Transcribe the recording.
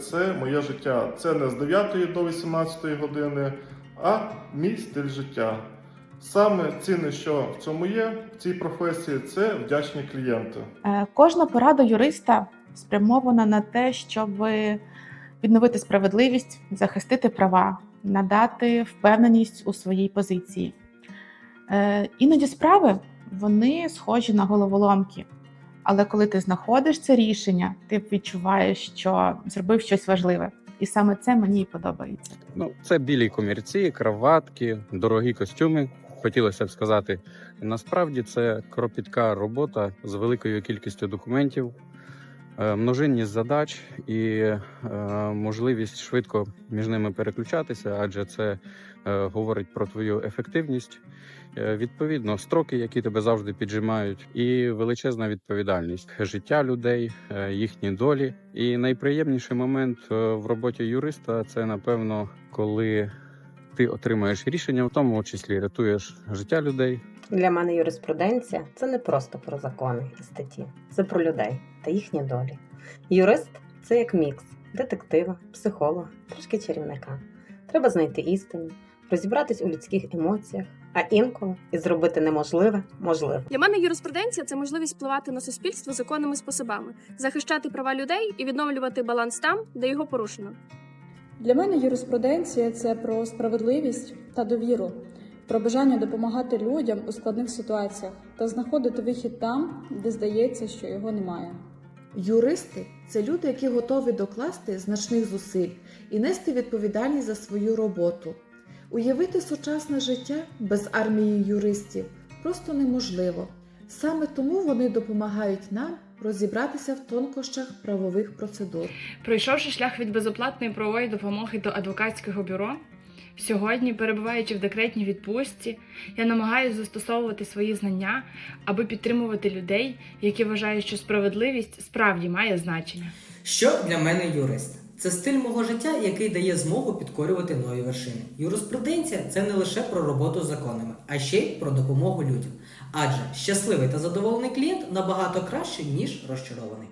Це моє життя. Це не з 9 до 18 години, а мій стиль життя. Саме цінне, що в цьому є, в цій професії, це вдячні клієнти. Е, Кожна порада юриста спрямована на те, щоб відновити справедливість, захистити права, надати впевненість у своїй позиції. Е, Іноді справи вони схожі на головоломки. Але коли ти знаходиш це рішення, ти відчуваєш, що зробив щось важливе. І саме це мені і подобається. Ну, це білі комірці, краватки, дорогі костюми. Хотілося б сказати, насправді це кропітка робота з великою кількістю документів, множинність задач і е, можливість швидко між ними переключатися, адже це е, говорить про твою ефективність. Е, Відповідно, строки, які тебе завжди піджимають, і величезна відповідальність життя людей, е, їхні долі. І найприємніший момент е, в роботі юриста це напевно, коли ти отримаєш рішення, в тому числі рятуєш життя людей. Для мене юриспруденція це не просто про закони і статті, це про людей та їхні долі. Юрист це як мікс детектива, психолога, трошки чарівника. Треба знайти істину, розібратись у людських емоціях, а інколи і зробити неможливе можливе. Для мене юриспруденція це можливість впливати на суспільство законними способами, захищати права людей і відновлювати баланс там, де його порушено. Для мене юриспруденція це про справедливість та довіру, про бажання допомагати людям у складних ситуаціях та знаходити вихід там, де здається, що його немає. Юристи це люди, які готові докласти значних зусиль і нести відповідальність за свою роботу. Уявити сучасне життя без армії юристів просто неможливо. Саме тому вони допомагають нам розібратися в тонкощах правових процедур. Пройшовши шлях від безоплатної правової допомоги до адвокатського бюро, сьогодні, перебуваючи в декретній відпустці, я намагаюся застосовувати свої знання, аби підтримувати людей, які вважають, що справедливість справді має значення. Що для мене юрист? Це стиль мого життя, який дає змогу підкорювати нові вершини. Юриспруденція це не лише про роботу з законами, а ще й про допомогу людям. Адже щасливий та задоволений клієнт набагато краще, ніж розчарований.